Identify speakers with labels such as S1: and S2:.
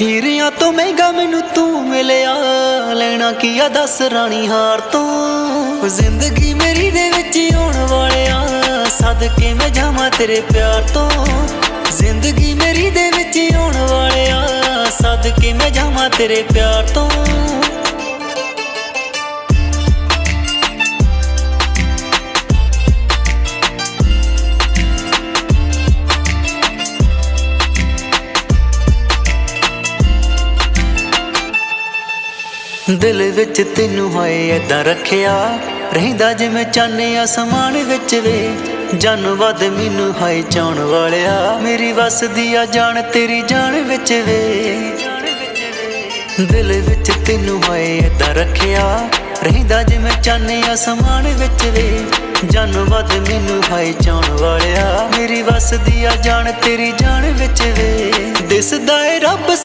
S1: ਹੀਰਿਆਂ ਤੋਂ ਮਹਿੰਗਾ ਮੈਨੂੰ ਤੂੰ ਮਿਲਿਆ। ਲੈਣਾ ਕੀ ਆ ਦੱਸ ਰਾਣੀ ਹਾਰ ਤੋਂ। ਜ਼ਿੰਦਗੀ ਮੇਰੀ ਦੇ ਵਿੱਚ ਆਉਣ ਵਾਲਿਆ। ਸਦਕੇ ਮੈਂ ਜਾਵਾਂ ਤੇਰੇ ਪਿਆਰ ਤੋਂ। ਜ਼ਿੰਦਗੀ ਮੇਰੀ ਦੇ ਵਿੱਚ ਆਉਣ ਵਾਲਿਆ। ਸਦਕੇ ਮੈਂ ਜਾਵਾਂ ਤੇਰੇ ਪਿਆਰ ਤੋਂ। ਦਿਲ ਵਿੱਚ ਤੈਨੂੰ ਹੋਏ ਏਦਾਂ ਰੱਖਿਆ। ਰਹਿੰਦਾ ਜਿਵੇਂ ਚਾਨੇ ਅਸਮਾਨ ਵਿੱਚ ਵੇ। ਜਨ ਵੱਧ ਮੈਨੂੰ ਹਾਈ ਚਾਉਣ ਵਾਲਿਆ। ਮੇਰੀ ਵਸਦੀ ਆ ਜਾਣ ਤੇਰੀ ਜਾਨ ਵਿੱਚ ਵੇ। ਦਿਲ ਵਿੱਚ ਤੈਨੂੰ ਹੋਏ ਏਦਾਂ ਰੱਖਿਆ। ਰਹਿੰਦਾ ਜਿਵੇਂ ਚਾਨੇ ਅਸਮਾਨ ਵਿੱਚ ਵੇ। ਜਨ ਵੱਧ ਮੈਨੂੰ ਹਾਈ ਚਾਉਣ ਵਾਲਿਆ। ਮੇਰੀ ਵਸਦੀ ਆ ਜਾਣ ਤੇਰੀ ਜਾਨ ਵਿੱਚ ਵੇ। ਦਿਸਦਾ ਏ ਰੱਬ